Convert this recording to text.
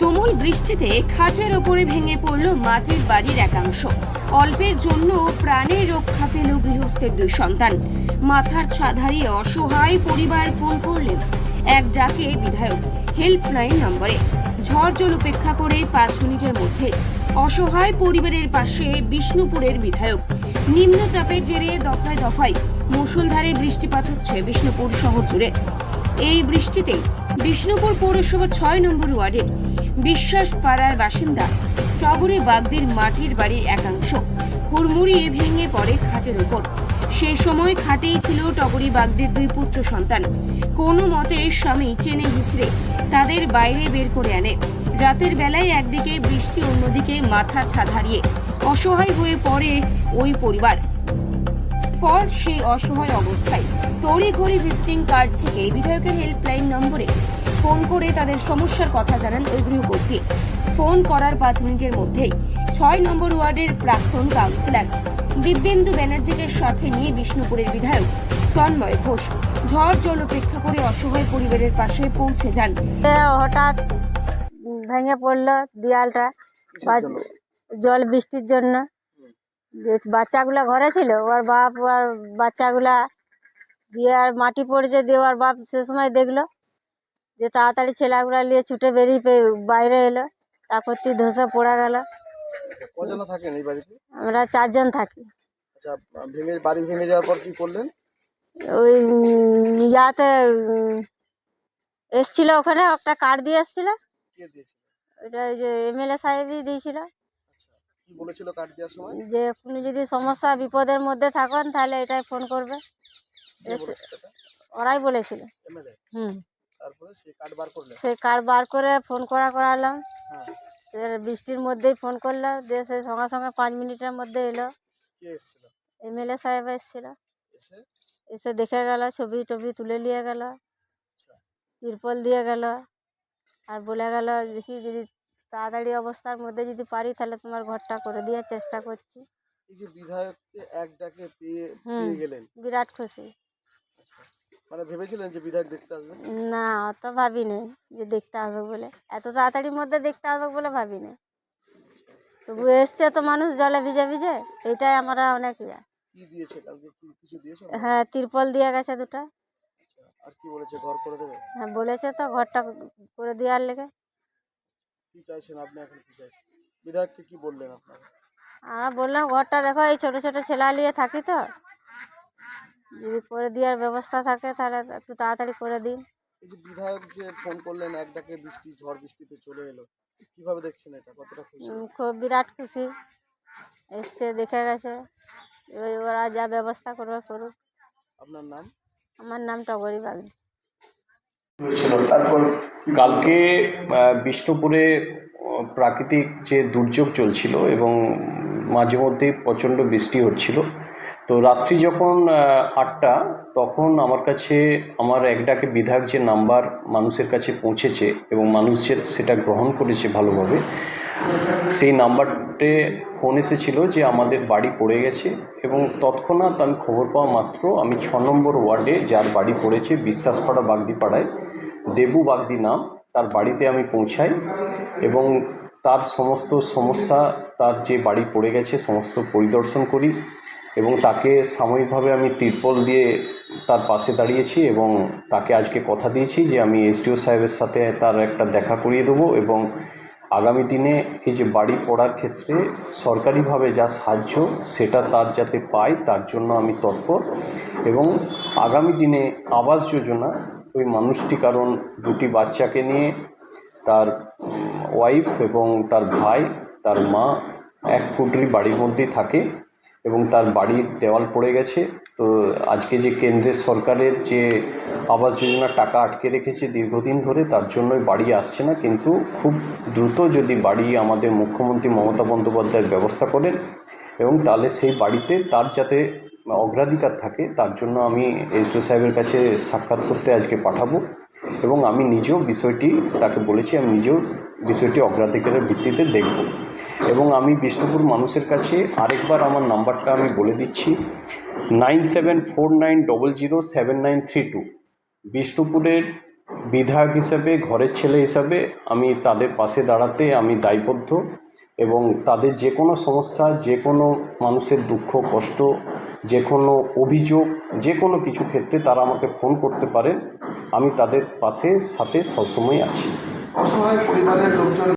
তুমুল বৃষ্টিতে খাটের ওপরে ভেঙে পড়ল মাটির বাড়ির একাংশ। অল্পের জন্য প্রাণে রক্ষা পেল গৃহস্থের দুই সন্তান। মাথার হারিয়ে অসহায় পরিবার ফোন করলেন এক ডাকে বিধায়ক হেল্পলাইন নম্বরে। ঝড় জল উপেক্ষা করে পাঁচ মিনিটের মধ্যে অসহায় পরিবারের পাশে বিষ্ণুপুরের বিধায়ক। নিম্নচাপের জেরে দফায় দফায় মুষলধারে বৃষ্টিপাত হচ্ছে বিষ্ণুপুর শহর জুড়ে। এই বৃষ্টিতে বিষ্ণুপুর পৌরসভা ছয় নম্বর ওয়ার্ডের বিশ্বাস পাড়ার বাসিন্দা। টগরে বাগদির মাটির বাড়ির একাংশ। হুড়মুড়িয়ে ভেঙে পড়ে খাটের ওপর। সেই সময় খাটেই ছিল টগরি বাগদির দুই পুত্র সন্তান। কোনো মতে স্বামী চেনে হিচড়ে তাদের বাইরে বের করে আনে। রাতের বেলায় একদিকে বৃষ্টি অন্যদিকে মাথার ছাদ হারিয়ে অসহায় হয়ে পড়ে ওই পরিবার। পর সেই অসহায় অবস্থায় তড়িঘড়ি ভিজিটিং কার্ড থেকে বিধায়কের হেল্পলাইন নম্বরে ফোন করে তাদের সমস্যার কথা জানান ওই গৃহকর্ত্রী ফোন করার পাঁচ মিনিটের মধ্যেই ছয় নম্বর ওয়ার্ডের প্রাক্তন কাউন্সিলর দিব্যেন্দু ব্যানার্জিকে সাথে নিয়ে বিষ্ণুপুরের বিধায়ক তন্ময় ঘোষ ঝড় জল উপেক্ষা করে অসহায় পরিবারের পাশে পৌঁছে যান। হঠাৎ ভেঙে পড়ল দেয়ালটা জল বৃষ্টির জন্য। যে বাচ্চাগুলা ঘরে ছিল ওর বাপ আর বাচ্চাগুলা দিয়ে আর মাটি পড়েছে দিয়ে ওর বাপ সে সময় দেখল যে তাড়াতাড়ি ছেলেগুলা নিয়ে ছুটে বেরিয়ে বাইরে এলো তারপর তুই ধসে পড়া গেল। থাকেন এই বাড়িতে? আমরা চারজন থাকি। আচ্ছা ভেঙে বাড়ি ভেঙে যাওয়ার পর কি করলেন? ওই ইয়াতে এসছিল ওখানে একটা কার্ড দিয়ে এসছিল। ওইটা ওই যে এমএলএ সাহেবই দিয়েছিল। কি বলেছিল কার্ড দেওয়ার সময়? যে কোনো যদি সমস্যা বিপদের মধ্যে থাকেন তাহলে এটাই ফোন করবে। ওরাই বলেছিল। হুম। তারপরে সেই কার্ড বার করলেন সে কার্ড বার করে ফোন করা করালাম। হ্যাঁ। বৃষ্টির মধ্যেই ফোন করল দিয়ে সে সঙ্গে সঙ্গে পাঁচ মিনিটের মধ্যে এলো। এমএলএ সাহেব এসেছিল। এসে? এসে দেখে গেল ছবি টবি তুলে নিয়ে গেল। আচ্ছা। তিরপল দিয়ে গেল। আর বলে গেল দেখি যদি তাড়াতাড়ি অবস্থার মধ্যে যদি পারি তাহলে তোমার ঘরটা করে দেওয়ার চেষ্টা করছি। এই যে বিধায়ককে এক ডাকে পেয়ে। পেয়ে গেলেন। বিরাট খুশি। মানে ভেবেছিলেন যে বিধায়ক দেখতে আসবেন না অত ভাবিনি যে দেখতে আসবে বলে। এত তাড়াতাড়ির মধ্যে দেখতে আসবে বলে ভাবিনি। তবু এসছে তো মানুষ জলে ভিজে ভিজে এটাই আমরা অনেক ইয়ে। কি দিয়েছে কালকে? কি কিছু দিয়েছে হ্যাঁ তিরপল দিয়ে গেছে দুটো। আচ্ছা আর কি বলেছে? ঘর করে দেবে? হ্যাঁ বলেছে তো ঘরটা করে দেওয়ার লেগে। কি চাইছেন আপনি এখন কি চাইছেন? বিধায়ককে কি বললেন আপনারা? আমরা বললাম ঘরটা দেখো এই ছোট ছোট ছেলা নিয়ে থাকি তো। যদি করে দেওয়ার ব্যবস্থা থাকে তাহলে একটু তাড়াতাড়ি করে দিন। এই যে বিধায়ক যে ফোন করলেন এক ডাকে বৃষ্টি ঝড় বৃষ্টিতে চলে এলো কীভাবে দেখছেন এটা? কতটা খুশি? উম, খুব বিরাট খুশি। এসছে দেখে গেছে। এবার ওরা যা ব্যবস্থা করবে করুক। আপনার নাম? আমার নাম টগরি বাগদি তারপর কালকে বিষ্ণুপুরে প্রাকৃতিক যে দুর্যোগ চলছিল এবং মাঝে মধ্যেই প্রচণ্ড বৃষ্টি হচ্ছিল, তো রাত্রি যখন আটটা, তখন আমার কাছে, আমার এক ডাকে বিধায়ক যে নাম্বার মানুষের কাছে পৌঁছেছে এবং মানুষ যে সেটা গ্রহণ করেছে ভালোভাবে, সেই নাম্বারটে ফোন এসেছিল যে আমাদের বাড়ি পড়ে গেছে এবং তৎক্ষণাৎ আমি খবর পাওয়া মাত্র আমি ছ নম্বর ওয়ার্ডে যার বাড়ি পড়েছে, বিশ্বাসপাড়া বাগদিপাড়ায় দেবু বাগদি নাম, তার বাড়িতে আমি পৌঁছাই এবং তার সমস্ত সমস্যা, তার যে বাড়ি পড়ে গেছে, সমস্ত পরিদর্শন করি এবং তাকে সাময়িকভাবে আমি তিরপল দিয়ে তার পাশে দাঁড়িয়েছি এবং তাকে আজকে কথা দিয়েছি যে আমি এসডিও সাহেবের সাথে তার একটা দেখা করিয়ে দেবো এবং আগামী দিনে এই যে বাড়ি পড়ার ক্ষেত্রে সরকারিভাবে যা সাহায্য, সেটা তার যাতে পায়, তার জন্য আমি তৎপর এবং আগামী দিনে আবাস যোজনা ওই মানুষটি কারণ দুটি বাচ্চাকে নিয়ে তার ওয়াইফ এবং তার ভাই, তার মা এক কুটরি বাড়ির মধ্যেই থাকে এবং তার বাড়ির দেওয়াল পড়ে গেছে। তো আজকে যে কেন্দ্রের সরকারের যে আবাস যোজনার টাকা আটকে রেখেছে দীর্ঘদিন ধরে, তার জন্যই বাড়ি আসছে না। কিন্তু খুব দ্রুত যদি বাড়ি আমাদের মুখ্যমন্ত্রী মমতা বন্দ্যোপাধ্যায়ের ব্যবস্থা করেন এবং তাহলে সেই বাড়িতে তার যাতে অগ্রাধিকার থাকে, তার জন্য আমি এসডিও সাহেবের কাছে সাক্ষাৎ করতে আজকে পাঠাবো এবং আমি নিজেও বিষয়টি তাকে বলেছি, আমি নিজেও বিষয়টি অগ্রাধিকারের ভিত্তিতে দেখব। এবং আমি বিষ্ণুপুর মানুষের কাছে আরেকবার আমার নাম্বারটা আমি বলে দিচ্ছি, nine seven four nine double zero seven nine three two. বিষ্ণুপুরের বিধায়ক হিসাবে, ঘরের ছেলে হিসাবে আমি তাদের পাশে দাঁড়াতে আমি দায়বদ্ধ। এবং তাদের যে কোনো সমস্যা, যে কোনো মানুষের দুঃখ, কষ্ট, যে কোনো অভিযোগ, যে কোনো কিছু ক্ষেত্রে তারা আমাকে ফোন করতে পারেন। আমি তাদের পাশে, সাথে সবসময় আছি। অসহায় পরিবারের লোকজন